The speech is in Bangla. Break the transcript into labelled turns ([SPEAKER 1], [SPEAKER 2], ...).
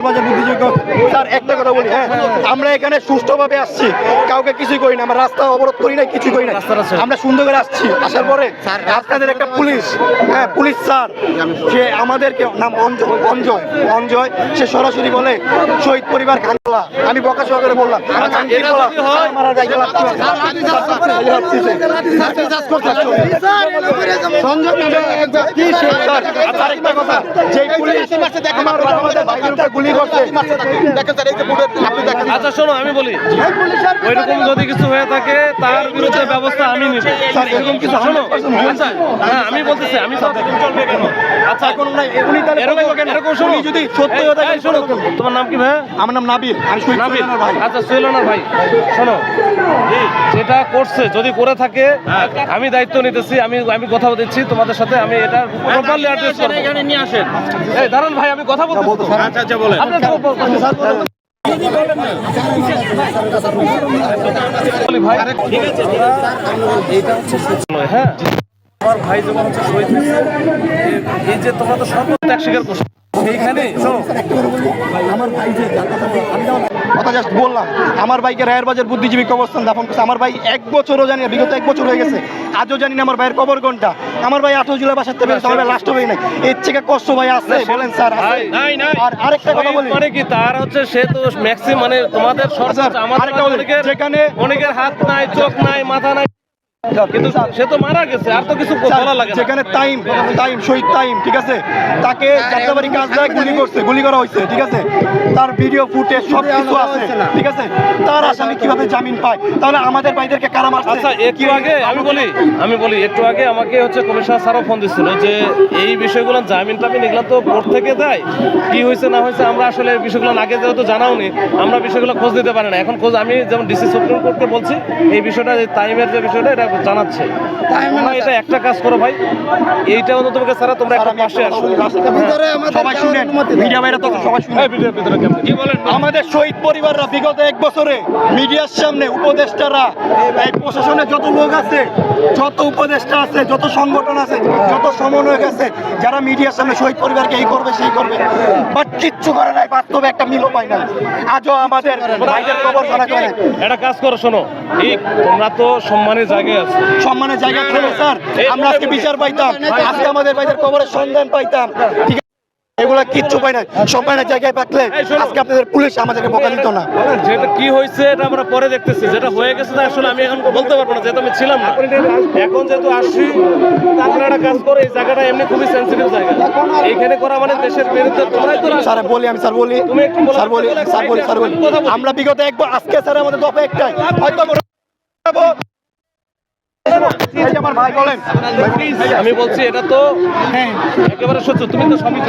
[SPEAKER 1] বাজার বুদ্ধিযোগ্য স্যার একটা কথা বলি হ্যাঁ আমরা এখানে সুষ্ঠুভাবে আসছি কাউকে কিছুই করি না আমরা রাস্তা অবরোধ করি না কিছুই করি না আমরা সুন্দর করে আসছি আসার পরে আপনাদের একটা পুলিশ হ্যাঁ পুলিশ স্যার সে আমাদেরকে নাম অঞ্জয় অঞ্জয় অঞ্জয় সে সরাসরি বলে শহীদ পরিবার আমি বকা সহ করে বললাম
[SPEAKER 2] আচ্ছা?
[SPEAKER 1] আমার না। এই এক ব্যক্তি সে স্যার কথা যে গুলি করছে
[SPEAKER 2] আচ্ছা শোনো আমি বলি। ওইরকম যদি কিছু হয়ে থাকে তার বিরুদ্ধে ব্যবস্থা আমি নিব।
[SPEAKER 1] স্যার এরকম কিছু
[SPEAKER 2] শোনো আচ্ছা হ্যাঁ আমি বলতেছি আমি তো চলবে কেন? আচ্ছা
[SPEAKER 1] এখন নাই উনি তাহলে
[SPEAKER 2] এরকম
[SPEAKER 1] কেন?
[SPEAKER 2] এরকম শোনো।
[SPEAKER 1] যদি সত্য হয়ে থাকে
[SPEAKER 2] শোনো তোমার নাম কি ভাই
[SPEAKER 1] আমার নাম নাবিল আমি শহীদ
[SPEAKER 2] নাবিল।
[SPEAKER 1] ভাই।
[SPEAKER 2] আচ্ছা সুহেলানার ভাই শোনো। যেটা করছে যদি করে থাকে আমি দায়িত্ব নিতেছি আমি আমি কথা দিচ্ছি তোমাদের সাথে আমি এটা প্রপারলি অ্যাড্রেস করব। এখানে নিয়ে আসেন। এই দাঁড়ান ভাই আমি কথা বলতেছি আচ্ছা আচ্ছা বলেন। হ্যাঁ। আমার ভাই যখন হচ্ছে শহীদ এই- এই যে তোমরা তো সব ত্যাগ স্বীকার করছ। এইখানে শোনো।
[SPEAKER 1] কথা জাস্ট বললাম। আমার ভাইকে রায়ের বাজার বুদ্ধিজীবী কবরস্থান দাফন করছে। আমার ভাই এক বছরও জানি বিগত এক বছর হয়ে গেছে। আজও জানি না আমার ভাইয়ের কবর কোনটা। আমার ভাই আঠারো জুলাই বাসাতে পেরেছে আমার ভাই লাস্ট হয়ে নাই। এর থেকে কষ্ট ভাই আছে বলেন স্যার। আর আরেকটা কথা বলি।
[SPEAKER 2] মানে কি তার হচ্ছে সে তো ম্যাক্সিমাম মানে তোমাদের সরকার আমাদের
[SPEAKER 1] যেখানে-
[SPEAKER 2] অনেকের হাত নাই চোখ নাই মাথা নাই। কিন্তু সে তো মারা গেছে আর তো কিছু বলা লাগে
[SPEAKER 1] যেখানে টাইম টাইম শহীদ টাইম ঠিক আছে? তাকে যাত্রাবাড়ি কাজ দেয় গুলি করছে গুলি করা হয়েছে ঠিক আছে? তার ভিডিও ফুটেজ সব কিছু আছে ঠিক আছে? তার আসামি কীভাবে জামিন পায়? তাহলে আমাদের ভাইদেরকে কারা মারছে?
[SPEAKER 2] আচ্ছা একটু আগে আমি বলি আমি বলি একটু আগে আমাকে হচ্ছে কমিশনার স্যারও ফোন দিচ্ছিল যে এই বিষয়গুলো জামিন টামিন এগুলো তো কোর্ট থেকে দেয়। কি হয়েছে না হয়েছে আমরা আসলে বিষয়গুলো আগে যেহেতু জানাওনি আমরা বিষয়গুলো খোঁজ দিতে পারি না। এখন খোঁজ আমি যেমন ডিসি সুপ্রিম কোর্টকে বলছি এই বিষয়টা এই টাইমের যে বিষয়টা এটা জানাচ্ছে। তোমরা এটা একটা কাজ করো ভাই। এইটা অন্তত তোমাকে স্যার তোমরা একটা পাশে আসো।
[SPEAKER 1] সবাই শুনেন মিডিয়া বাইরে তো সবাই শুনেন।
[SPEAKER 2] এই ভিতরে কেমন? কি বলেন
[SPEAKER 1] আমাদের শহীদ পরিবাররা বিগত এক বছরে মিডিয়ার সামনে উপদেষ্টারা এই প্রশাসনে যত লোক আছে যত উপদেষ্টা আছে যত সংগঠন আছে যত সমন্বয়ক আছে যারা মিডিয়ার সামনে শহীদ পরিবারকে এই করবে সেই করবে। বাট কিচ্ছু করে নাই বাস্তবে একটা মিলও পায় না আজও আমাদের ভাইদের কবর ফেলা করে
[SPEAKER 2] একটা কাজ করো শোনো। ঠিক তোমরা তো সম্মানের জায়গায় আছো।
[SPEAKER 1] সম্মানের জায়গা থেকে স্যার। আমরা আজকে বিচার পাইতাম। আজকে আমাদের ভাইদের কবরের সন্ধান পাইতাম। ঠিক আছে? এগুলা কিচ্ছু পাই না সম্মানের জায়গায় পাকলে আজকে আপনাদের পুলিশ আমাদেরকে বোকা দিত না।
[SPEAKER 2] যেটা কি হয়েছে এটা আমরা পরে দেখতেছি। যেটা হয়ে গেছে তা আসলে আমি এখন বলতে পারব না যেহেতু আমি ছিলাম না। এখন যেহেতু আসছি তারপরে একটা কাজ করে এই জায়গাটা এমনি খুবই সেন্সিটিভ জায়গা। এইখানে করা মানে দেশের বিরুদ্ধে তোমরাই তো
[SPEAKER 1] স্যার বলি আমি স্যার বলি।
[SPEAKER 2] তুমি একটু বলো।
[SPEAKER 1] স্যার বলি স্যার বলি স্যার বলি। আমরা বিগত একবার আজকে স্যার আমাদের দফা একটাই। হয়তো আমরা- এই যে আমার ভাই বলেন
[SPEAKER 2] আমি বলছি এটা তো একেবারে সত্য তুমি তো সবই